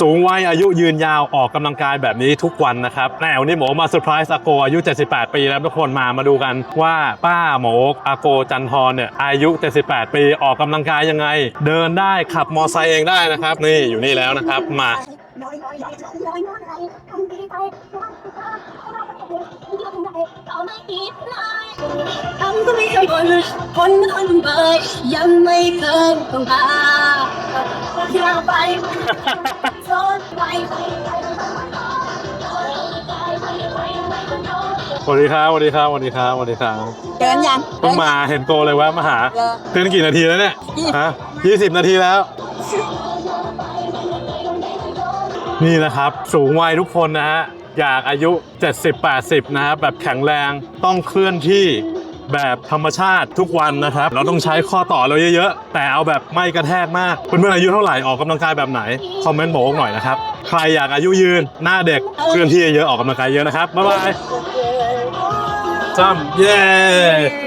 สูงวัยอายุยืนยาวออกกำลังกายแบบนี้ทุกวันนะครับแนวนี้หมอมาเซอร์ไพรส์อาโกอายุ 78 ปีแล้วทุกคนมามาดูกันว่าป้าหมออาโกจันทรเนี่ยอายุ 78 ปีออกกำลังกายยังไง เดินได้ขับมอไซค์เองได้นะครับ นี่อยู่นี่แล้วนะครับมาทำก็ไม่เคยบ่นคนคนเบยยังไม่เคยต้องพาที่าไป สวัสดีครับสวัสดีครับสวัสดีครับสวัสดีครับเดินยังเพิ่งมาเห็นโกเลยแวะมาหาเออเต้นกี่นาทีแล้วเนี่ยยี่ฮะยี่สิบนาทีแล้ว นี่นะครับ สูงวัยทุกคนนะฮะอยากอายุ 70-80 นะครับแบบแข็งแรงต้องเคลื่อนที่แบบธรรมชาติทุกวันนะครับ เราต้องใช้ข้อต่อเราเยอะๆ แต่เอาแบบไม่กระแทกมากเพื่อนๆอายุเท่าไหร่ออกกำลังกายแบบไหน คอมเมนต์บอกหน่อยนะครับ ใครอยากอายุยืนหน้าเด็กเคลื่อนที่เยอะๆออกกำลังกายเยอะนะครับ บ๊ายบาย จ้ำเย้